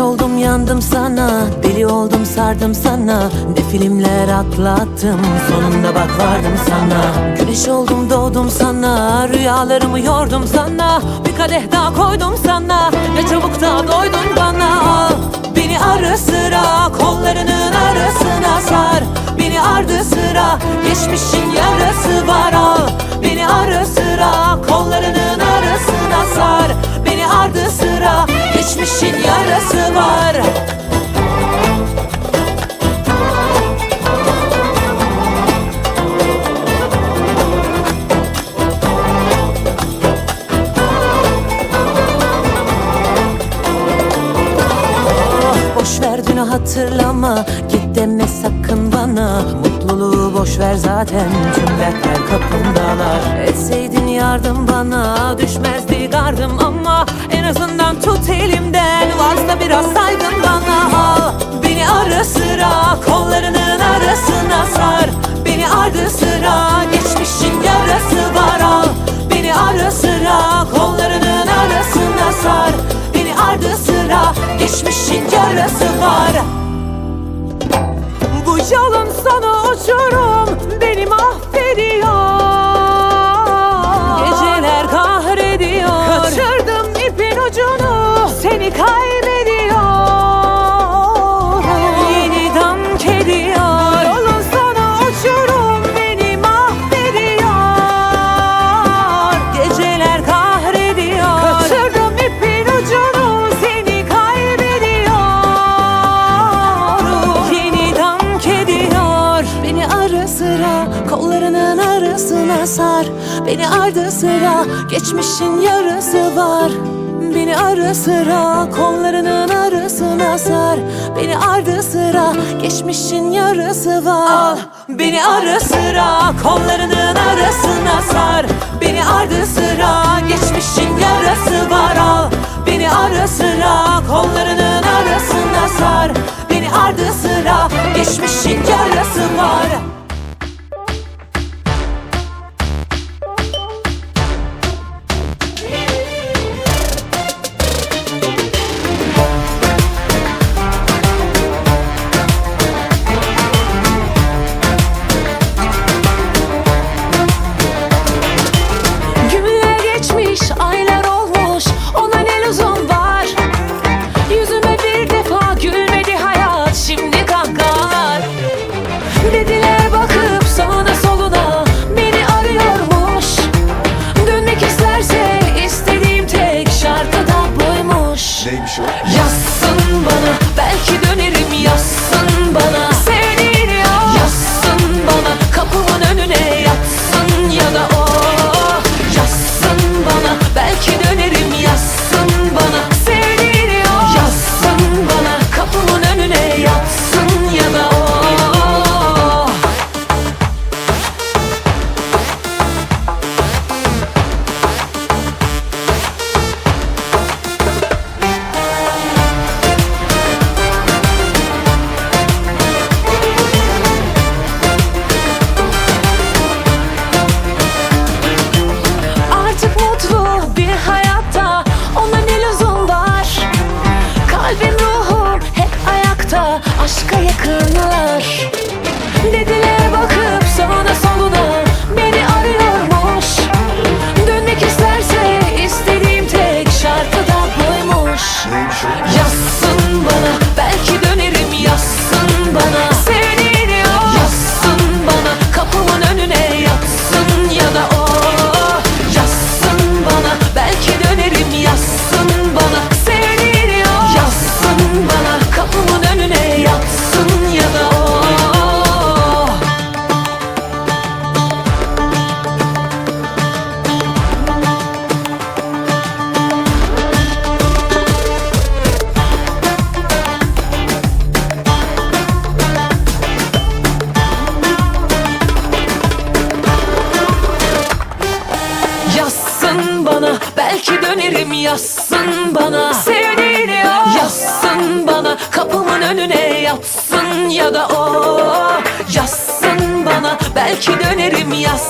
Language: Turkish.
Oldum yandım sana. Deli oldum sardım sana. Ne filmler atlattım Sonunda bak vardım sana. Güneş oldum doğdum sana. Rüyalarımı yordum sana. Bir kadeh daha koydum sana. Ne çabuk da doydun bana. Beni ara sıra Kollarının arasına sar. Beni ardı sıra Geçmişin yarası var. Al Beni ara sıra Yarası var. Boş ver dünü hatırlama Git deme sakın bana. Mutluluğu boş ver zaten Tüm dertler kapımdalar Etseydin yardım bana Düşmezdi gardım Saygın bana Al beni ara sıra Kollarının arasına sar. Beni ardı sıra Geçmişin yarası var Al beni ara sıra Kollarının arasına sar. Beni ardı sıra Geçmişin yarası var. Bu yolun sonu uçurum sıra Kollarının arasına sar. Beni ardı sıra Geçmişin yarısı var. Beni ara sıra kollarının arasına sar. Beni ardı sıra geçmişin yarısı var. Al beni ara sıra kollarının arasına sar. Beni ardı sıra geçmişin yarısı var. Al beni ara sıra kollarının arasına sar. Beni ardı sıra geçmişin yarısı var sure. Yeah. Name, show. Belki dönerim yazsın bana. Sevdiğini yaz Yazsın bana kapımın önüne yatsın ya da o. Yazsın bana belki dönerim yazsın